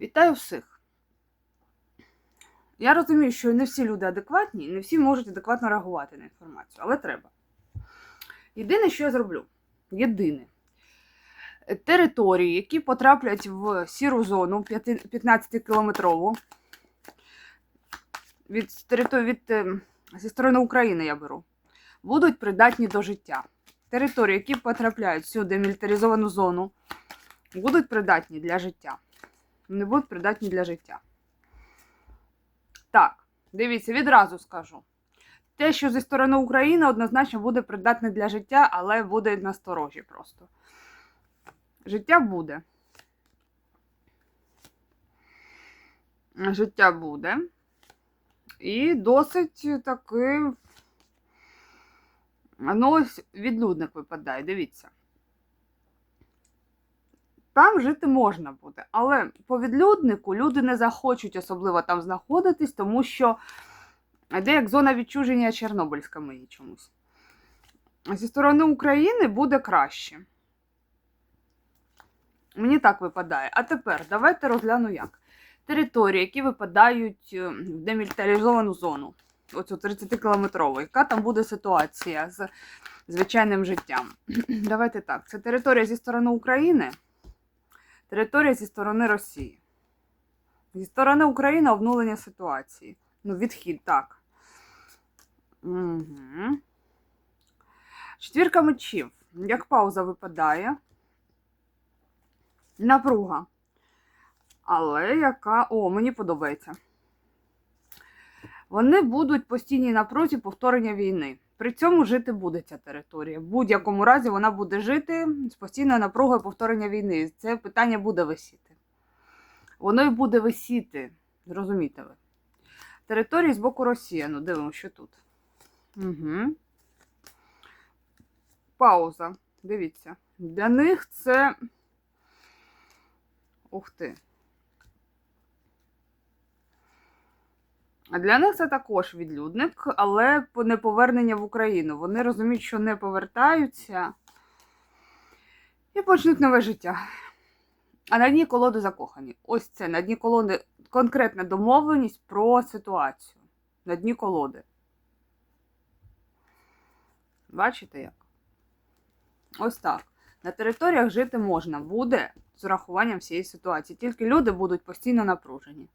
Вітаю всіх. Я розумію, що не всі люди адекватні, не всі можуть адекватно реагувати на інформацію, але треба. Єдине, що я зроблю, єдине. Території, які потраплять в сіру зону 15-кілометрову, від, територ- від, е, зі сторони України я беру, будуть придатні до життя. Території, які потрапляють в цю демілітаризовану зону, будуть придатні для життя не будуть придатні для життя. Так, дивіться, відразу скажу. Те, що зі сторони України однозначно буде придатне для життя, але буде насторожі просто. Життя буде. Життя буде. І досить таки. Ну, ось відлюдник випадає, дивіться. Там жити можна буде, але по відлюднику люди не захочуть особливо там знаходитись, тому що йде як зона відчуження Чорнобильська мені чомусь. Зі сторони України буде краще. Мені так випадає. А тепер давайте розгляну як. Території, які випадають е, в демілітаризовану зону, оцю 30-кілометрову, яка там буде ситуація з звичайним життям? Давайте так. Це територія зі сторони України. Територія зі сторони Росії. Зі сторони України обнулення ситуації. Ну, відхід, так. Угу. Четвірка мечів. Як пауза випадає. Напруга. Але яка. О, мені подобається. Вони будуть постійній напрузі повторення війни. При цьому жити буде ця територія. В будь-якому разі вона буде жити з постійною напругою повторення війни. Це питання буде висіти. Воно і буде висіти, зрозумієте ви. Території з боку Росії. Ну, дивимося, що тут. Угу. Пауза. Дивіться. Для них це. Ух ти. Для них це також відлюдник, але не повернення в Україну. Вони розуміють, що не повертаються і почнуть нове життя. А на дні колоди закохані. Ось це на дні колоди конкретна домовленість про ситуацію. На дні колоди. Бачите як? Ось так. На територіях жити можна буде з урахуванням всієї ситуації. Тільки люди будуть постійно напружені.